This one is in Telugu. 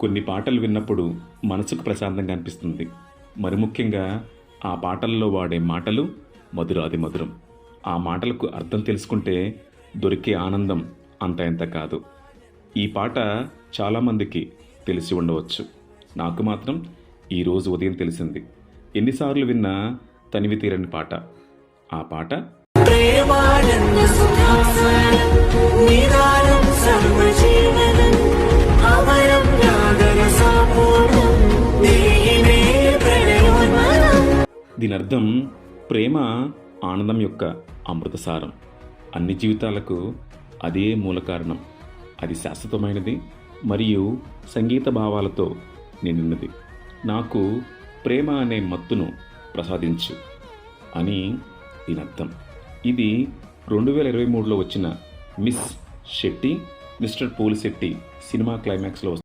కొన్ని పాటలు విన్నప్పుడు మనసుకు ప్రశాంతంగా అనిపిస్తుంది. మరి ముఖ్యంగా ఆ పాటల్లో వాడే మాటలు మధురాది మధురం. ఆ మాటలకు అర్థం తెలుసుకుంటే దొరికే ఆనందం అంత ఎంత కాదు. ఈ పాట చాలామందికి తెలిసి ఉండవచ్చు. నాకు మాత్రం ఈరోజు ఉదయం తెలిసింది. ఎన్నిసార్లు విన్నా తనివి తీరని పాట. ఆ పాట దీని అర్థం ప్రేమ ఆనందం యొక్క అమృతసారం. అన్ని జీవితాలకు అదే మూల కారణం. అది శాశ్వతమైనది మరియు సంగీత భావాలతో నిండినది. నాకు ప్రేమ అనే మత్తును ప్రసాదించు అని దీని అర్థం ఇది రెండు వేల ఇరవై మూడులో వచ్చిన miss Shetty mister Polishetty cinema క్లైమాక్స్లో